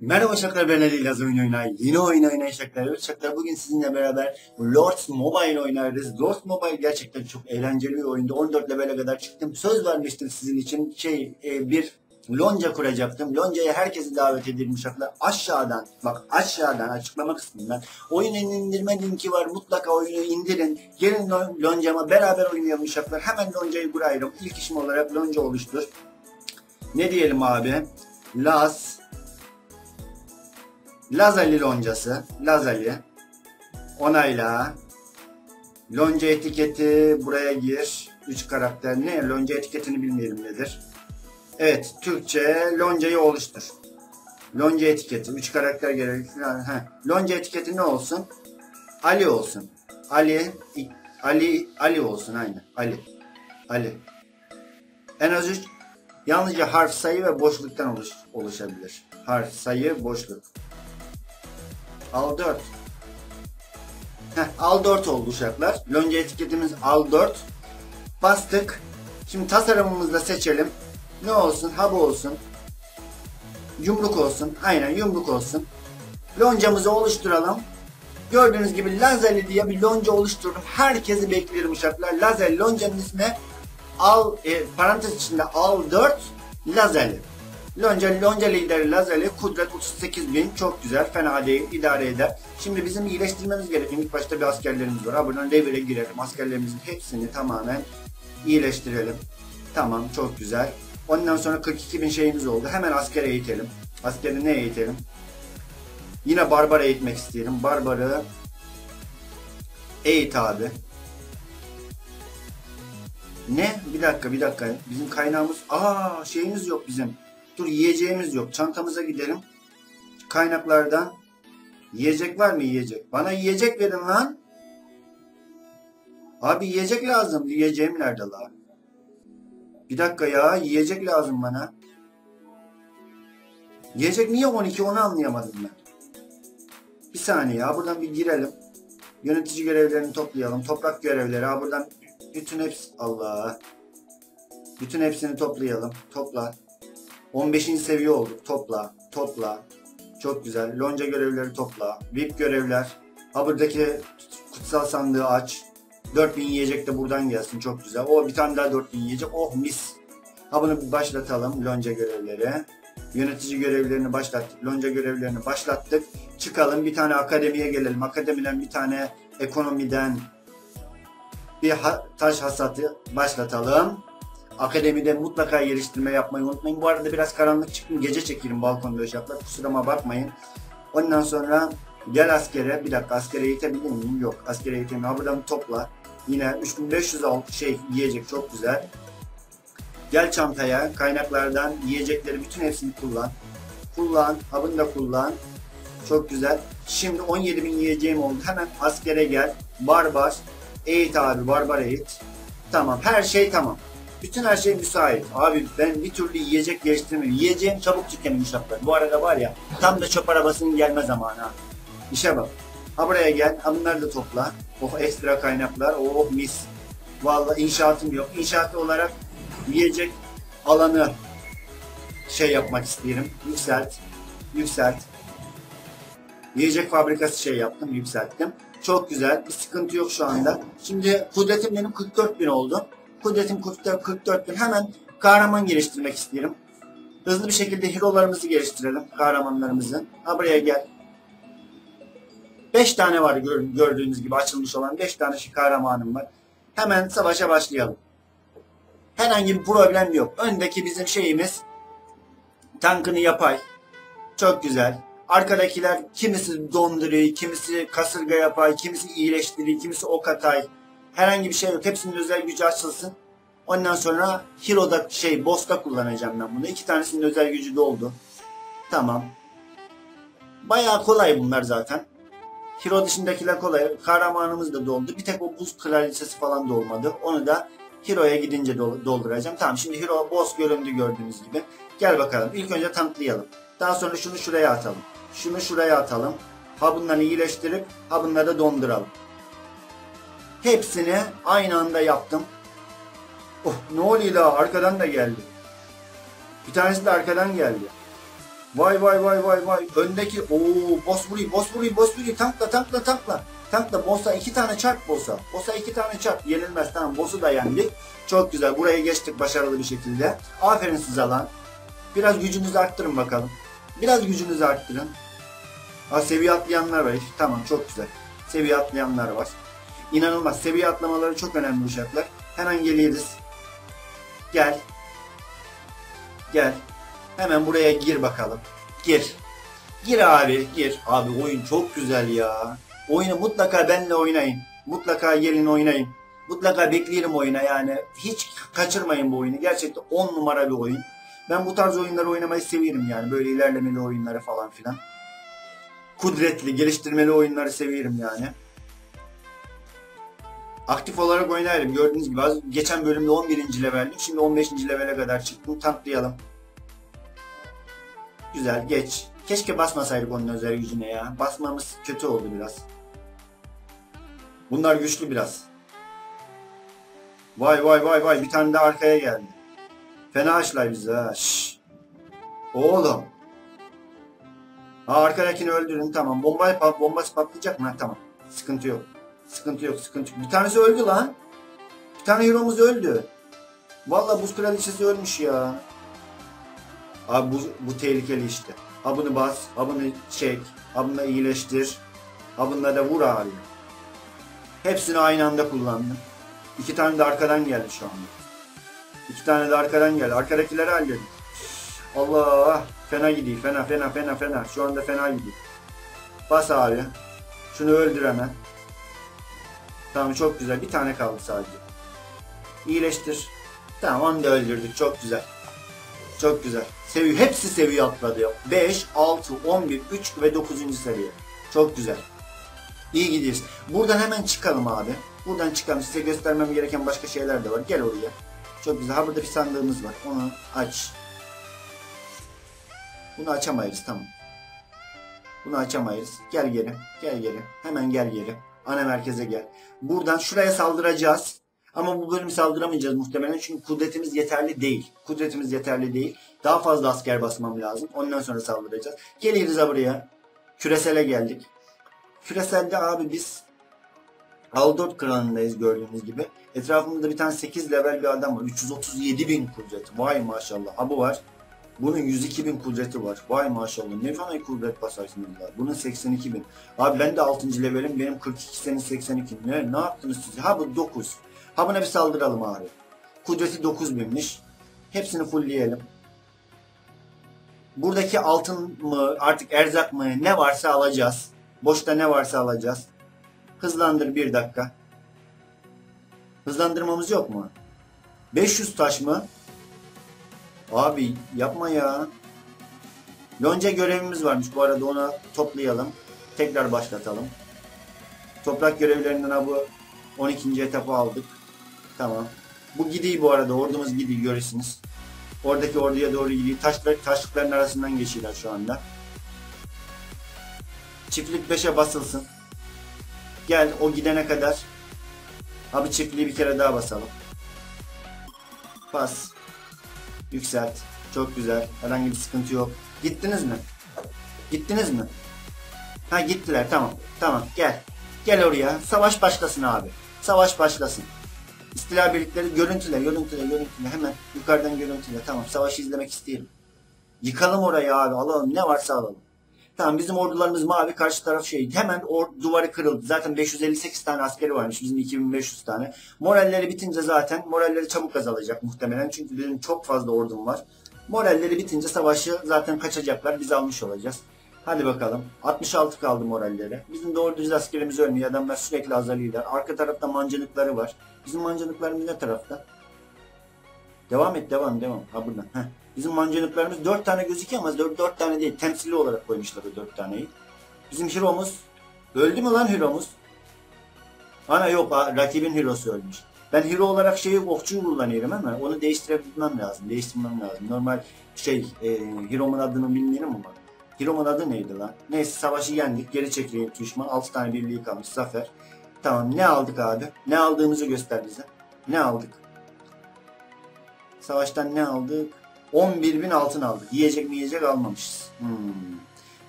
Merhaba Şaklar ben Ali Laz oyun oynar. Yeni oyun oynayan Şaklar. Evet bugün sizinle beraber Lords Mobile oynarız. Lords Mobile gerçekten çok eğlenceli bir oyundu. 14 level'e kadar çıktım. Söz vermiştim sizin için. Şey e, bir lonca kuracaktım. Loncaya herkesi davet edilmiş Şaklar. Aşağıdan bak aşağıdan açıklama kısmından oyunun indirme linki var. Mutlaka oyunu indirin. Gelin lo- loncama beraber oynayalım Şaklar. Hemen loncayı kurayım. İlk işim olarak lonca oluştur. Ne diyelim abi? Las Lazali loncası. Lazali. Onayla. Lonca etiketi buraya gir. 3 karakter ne? Lonca etiketini bilmeyelim nedir. Evet. Türkçe loncayı oluştur. Lonca etiketi. 3 karakter gerekli. Heh. Lonca etiketi ne olsun? Ali olsun. Ali. Ali. Ali olsun aynı. Ali. Ali. En az 3 yalnızca harf sayı ve boşluktan oluş, oluşabilir. Harf sayı boşluk. Al 4. Heh, al 4 oldu uşaklar. Lonca etiketimiz al 4. Bastık. Şimdi tasarımımızı da seçelim. Ne olsun? Hub olsun. Yumruk olsun. Aynen yumruk olsun. Loncamızı oluşturalım. Gördüğünüz gibi Lazeli diye bir lonca oluşturdum. Herkesi beklerim uşaklar. Lazeli loncanın ismi al e, parantez içinde al 4 Lazeli. Lonca, Lonca lideri Lazeli kudret 38 bin çok güzel fena değil idare eder. Şimdi bizim iyileştirmemiz gerekiyor. İlk başta bir askerlerimiz var. Ha, buradan devire girelim. Askerlerimizin hepsini tamamen iyileştirelim. Tamam çok güzel. Ondan sonra 42 bin şeyimiz oldu. Hemen asker eğitelim. Askeri ne eğitelim? Yine barbar eğitmek isteyelim. Barbarı eğit abi. Ne? Bir dakika bir dakika. Bizim kaynağımız... Aa şeyimiz yok bizim. Dur yiyeceğimiz yok. Çantamıza gidelim. Kaynaklardan. Yiyecek var mı yiyecek? Bana yiyecek verin lan. Abi yiyecek lazım. Yiyeceğim nerede la? Bir dakika ya. Yiyecek lazım bana. Yiyecek niye 12 onu anlayamadım ben. Bir saniye ya. Buradan bir girelim. Yönetici görevlerini toplayalım. Toprak görevleri. Ha buradan bütün hepsi... Allah. Bütün hepsini toplayalım. Topla. 15. seviye olduk. Topla. Topla. Çok güzel. Lonca görevleri topla. VIP görevler. Ha buradaki kutsal sandığı aç. 4000 yiyecek de buradan gelsin. Çok güzel. O bir tane daha 4000 yiyecek. Oh mis. Ha bunu başlatalım. Lonca görevleri. Yönetici görevlerini başlattık. Lonca görevlerini başlattık. Çıkalım bir tane akademiye gelelim. Akademiden bir tane ekonomiden bir ha- taş hasatı başlatalım. Akademide mutlaka geliştirme yapmayı unutmayın. Bu arada biraz karanlık çıktım. Gece çekelim balkonda ışıklar. Kusuruma bakmayın. Ondan sonra gel askere. Bir dakika askere eğitebilir miyim? Yok. Askere eğitemiyorum. Ha buradan topla. Yine 3500 alt şey yiyecek çok güzel. Gel çantaya. Kaynaklardan yiyecekleri bütün hepsini kullan. Kullan. Habını da kullan. Çok güzel. Şimdi 17.000 yiyeceğim oldu. Hemen askere gel. Barbar. Eğit abi. Barbar eğit. Tamam. Her şey tamam. Bütün her şey müsait. Abi ben bir türlü yiyecek geliştirmiyorum. Yiyeceğim çabuk tükenim inşaatlar. Bu arada var ya tam da çöp arabasının gelme zamanı ha. İşe bak. Ha buraya gel. Ha bunları da topla. Oh ekstra kaynaklar. Oh mis. Vallahi inşaatım yok. İnşaat olarak yiyecek alanı şey yapmak isterim. Yükselt. Yükselt. Yiyecek fabrikası şey yaptım. Yükselttim. Çok güzel. Bir sıkıntı yok şu anda. Şimdi kudretim benim 44 bin oldu. Kudretim 44 bin. Hemen kahraman geliştirmek isterim. Hızlı bir şekilde hero'larımızı geliştirelim. Kahramanlarımızı. Ha buraya gel. 5 tane var gör- gördüğünüz gibi açılmış olan 5 tane şu kahramanım var. Hemen savaşa başlayalım. Herhangi bir problem yok. Öndeki bizim şeyimiz tankını yapay. Çok güzel. Arkadakiler kimisi donduruyor, kimisi kasırga yapay, kimisi iyileştiriyor, kimisi ok atay. Herhangi bir şey yok. Hepsinin özel gücü açılsın. Ondan sonra Hero'da şey Boss'ta kullanacağım ben bunu. İki tanesinin özel gücü doldu. Tamam. Bayağı kolay bunlar zaten. Hero dışındakiler kolay. Kahramanımız da doldu. Bir tek o buz kraliçesi falan dolmadı. Onu da Hero'ya gidince dol- dolduracağım. Tamam şimdi Hero boss göründü gördüğünüz gibi. Gel bakalım. İlk önce tanklayalım. Daha sonra şunu şuraya atalım. Şunu şuraya atalım. Ha bunları iyileştirip ha bunları da donduralım. Hepsini aynı anda yaptım. Oh ne oluyor la arkadan da geldi. Bir tanesi de arkadan geldi. Vay vay vay vay vay. Öndeki ooo Bosbury Bosbury Bosbury tankla tankla tankla. Tankla boss'a iki tane çarp boss'a. Boss'a iki tane çarp. Yenilmez tamam boss'u da yendik. Çok güzel. Buraya geçtik başarılı bir şekilde. Aferin size lan. Biraz gücünüzü arttırın bakalım. Biraz gücünüzü arttırın. Ha, seviye atlayanlar var. Tamam çok güzel. Seviye atlayanlar var. İnanılmaz. Seviye atlamaları çok önemli uşaklar. Hemen geliyoruz. Gel. Gel. Hemen buraya gir bakalım. Gir. Gir abi gir. Abi oyun çok güzel ya. Oyunu mutlaka benle oynayın. Mutlaka gelin oynayın. Mutlaka bekleyelim oyuna yani. Hiç kaçırmayın bu oyunu. Gerçekten 10 numara bir oyun. Ben bu tarz oyunları oynamayı seviyorum yani. Böyle ilerlemeli oyunları falan filan. Kudretli, geliştirmeli oyunları seviyorum yani. Aktif olarak oynarım. Gördüğünüz gibi az geçen bölümde 11. leveldim. Şimdi 15. levele kadar çıktım. Tanklayalım. Güzel geç. Keşke basmasaydık onun özel yüzüne ya. Basmamız kötü oldu biraz. Bunlar güçlü biraz. Vay vay vay vay bir tane de arkaya geldi. Fena açlar bizi ha. Şşş. Oğlum. Ha arkadakini öldürün tamam. Bombayı pat bombası patlayacak mı? Ha, tamam. Sıkıntı yok. Sıkıntı yok sıkıntı yok. Bir tanesi öldü lan. Bir tane hero'muz öldü. Vallahi buz kraliçesi ölmüş ya. Abi bu, bu tehlikeli işte. Ha bunu bas, ha bunu çek, ha bunu iyileştir. Ha bununla da vur abi. Hepsini aynı anda kullandım. İki tane de arkadan geldi şu anda. İki tane de arkadan geldi. Arkadakileri halledin. Allah fena gidiyor. Fena fena fena fena. Şu anda fena gidiyor. Bas abi. Şunu öldür hemen. Tamam çok güzel. Bir tane kaldı sadece. İyileştir. Tamam onu da öldürdük. Çok güzel. Çok güzel. Seviye, hepsi seviye atladı. 5, 6, 11, 3 ve 9. seviye. Çok güzel. İyi gidiyoruz. Buradan hemen çıkalım abi. Buradan çıkalım. Size göstermem gereken başka şeyler de var. Gel oraya. Çok güzel. Ha burada bir sandığımız var. Onu aç. Bunu açamayız. Tamam. Bunu açamayız. Gel geri. Gel geri. Hemen gel geri. Ana merkeze gel. Buradan şuraya saldıracağız. Ama bu bölüm saldıramayacağız muhtemelen çünkü kudretimiz yeterli değil. Kudretimiz yeterli değil. Daha fazla asker basmam lazım. Ondan sonra saldıracağız. Geliyoruz buraya. Küresele geldik. Küreselde abi biz Aldort klanındayız gördüğünüz gibi. Etrafımızda bir tane 8 level bir adam var. 337 bin kudret. Vay maşallah. Ha bu var. Bunun 102 bin kudreti var. Vay maşallah. Ne fena kudret basarsınız var. Bunun 82 bin. Abi ben de 6. levelim. Benim 42 senin 82. Ne, ne yaptınız siz? Ha bu 9. Ha buna bir saldıralım abi. Kudreti 9000'miş. Hepsini fullleyelim. Buradaki altın mı artık erzak mı ne varsa alacağız. Boşta ne varsa alacağız. Hızlandır bir dakika. Hızlandırmamız yok mu? 500 taş mı? Abi yapma ya. Yonca görevimiz varmış bu arada onu toplayalım. Tekrar başlatalım. Toprak görevlerinden bu 12. etapı aldık. Tamam. Bu gidiyor bu arada. Ordumuz gidiyor görürsünüz. Oradaki orduya doğru gidiyor. Taşlar, taşlıkların arasından geçiyorlar şu anda. Çiftlik 5'e basılsın. Gel o gidene kadar. Abi çiftliği bir kere daha basalım. Bas. Yükselt. Çok güzel. Herhangi bir sıkıntı yok. Gittiniz mi? Gittiniz mi? Ha gittiler tamam. Tamam gel. Gel oraya. Savaş başlasın abi. Savaş başlasın. İstila birlikleri görüntüle, görüntüle, görüntüle. Hemen yukarıdan görüntüle. Tamam savaşı izlemek isterim. Yıkalım orayı abi. Alalım ne varsa alalım. Tamam bizim ordularımız mavi karşı taraf şey. Hemen or duvarı kırıldı. Zaten 558 tane askeri varmış. Bizim 2500 tane. Moralleri bitince zaten moralleri çabuk azalacak muhtemelen. Çünkü benim çok fazla ordum var. Moralleri bitince savaşı zaten kaçacaklar. Biz almış olacağız. Hadi bakalım. 66 kaldı moralleri. Bizim doğru düz askerimiz ölmüyor. Adamlar sürekli azalıyorlar. Arka tarafta mancınıkları var. Bizim mancınıklarımız ne tarafta? Devam et devam devam. Ha buradan. Heh. Bizim mancınıklarımız 4 tane gözüküyor ama 4, 4 tane değil. Temsili olarak koymuşlar o 4 taneyi. Bizim hero'muz öldü mü lan hero'muz? Ana yok rakibin hero'su ölmüş. Ben hero olarak şeyi okçuyu kullanıyorum ama onu değiştirebilmem lazım. Değiştirmem lazım. Normal şey e, hero'mun adını bilmiyorum ama. Hero'mun adı neydi lan? Neyse savaşı yendik. Geri çekileyim düşman. 6 tane birliği kalmış. Zafer. Tamam ne aldık abi? Ne aldığımızı göster bize. Ne aldık? Savaştan ne aldık? 11 bin altın aldık. Yiyecek mi yiyecek almamışız. Hmm.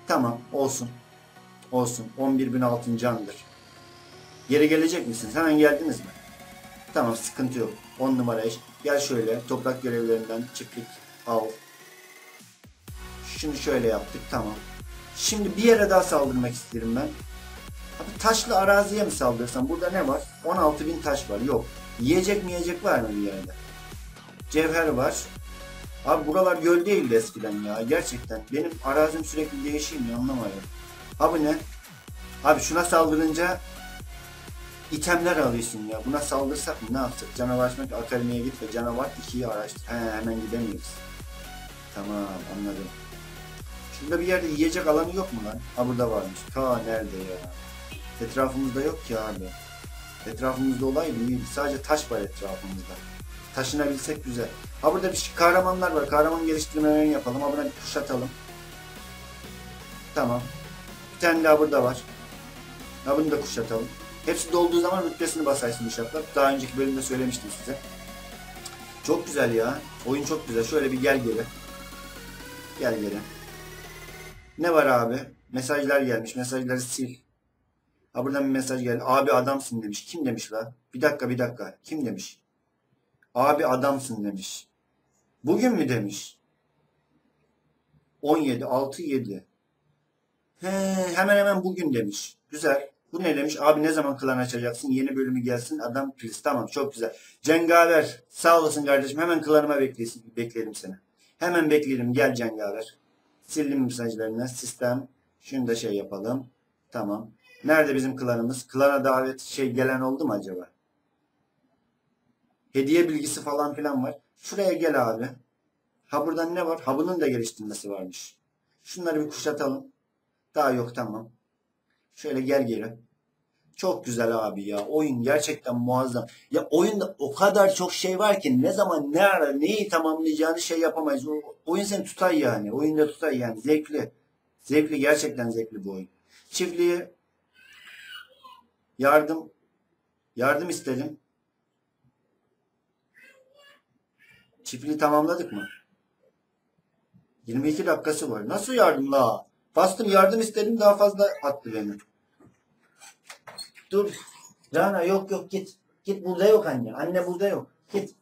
Tamam olsun. Olsun. 11 bin altın candır. Geri gelecek misiniz? Hemen geldiniz mi? Tamam sıkıntı yok. 10 numara iş. Gel şöyle toprak görevlerinden çiftlik al. Şunu şöyle yaptık tamam. Şimdi bir yere daha saldırmak isterim ben. Abi taşlı araziye mi saldırsam? Burada ne var? 16 bin taş var. Yok. Yiyecek mi yiyecek var mı bir yerde? Cevher var. Abi buralar göl değildi eskiden ya. Gerçekten. Benim arazim sürekli değişiyor ya anlamıyorum. Abi ne? Abi şuna saldırınca itemler alıyorsun ya. Buna saldırsak mı? Ne yapsak? Canavar açmak akademiye git ve canavar 2'yi araştır. He hemen gidemiyoruz. Tamam anladım. Şurada bir yerde yiyecek alanı yok mu lan? Ha burada varmış. Ta nerede ya? Etrafımızda yok ki abi. Etrafımızda olaydı iyiydi. Sadece taş var etrafımızda. Taşınabilsek güzel. Ha burada bir şey- kahramanlar var. Kahraman geliştirmelerini yapalım. Ha buna bir kuşatalım. Tamam. Bir tane daha burada var. Ha bunu da kuşatalım. Hepsi dolduğu zaman rütbesini basarsın uşaklar. Daha önceki bölümde söylemiştim size. Çok güzel ya. Oyun çok güzel. Şöyle bir gel geri. Gel geri. Ne var abi? Mesajlar gelmiş. Mesajları sil. Ha buradan bir mesaj geldi. Abi adamsın demiş. Kim demiş la? Bir dakika bir dakika. Kim demiş? Abi adamsın demiş. Bugün mü demiş? 17, 6, 7. He, hemen hemen bugün demiş. Güzel. Bu ne demiş? Abi ne zaman klan açacaksın? Yeni bölümü gelsin. Adam please. Tamam çok güzel. Cengaver. Sağ olasın kardeşim. Hemen klanıma beklesin, bekleyelim seni. Hemen bekleyelim. Gel Cengaver. Sildim mesajlarını. Sistem. Şunu da şey yapalım. Tamam. Nerede bizim klanımız? Klana davet şey gelen oldu mu acaba? Hediye bilgisi falan filan var. Şuraya gel abi. Ha buradan ne var? Ha bunun da geliştirmesi varmış. Şunları bir kuşatalım. Daha yok tamam. Şöyle gel geri. Çok güzel abi ya. Oyun gerçekten muazzam. Ya oyunda o kadar çok şey var ki ne zaman ne ara neyi tamamlayacağını şey yapamayız. O, oyun seni tutar yani. Oyunda tutar yani. Zevkli. Zevkli gerçekten zevkli bu oyun. Çiftliği yardım yardım istedim. Çiftliği tamamladık mı? 22 dakikası var. Nasıl yardım la? Bastım yardım istedim daha fazla attı beni. Dur. Rana yok yok git. Git burada yok anne. Anne burada yok. Git.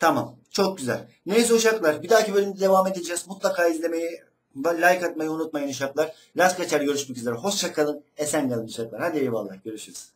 Tamam. Çok güzel. Neyse uşaklar. Bir dahaki bölümde devam edeceğiz. Mutlaka izlemeyi like atmayı unutmayın uşaklar. Las kaçar görüşmek üzere. Hoşça kalın. Esen kalın uşaklar. Hadi eyvallah. Görüşürüz.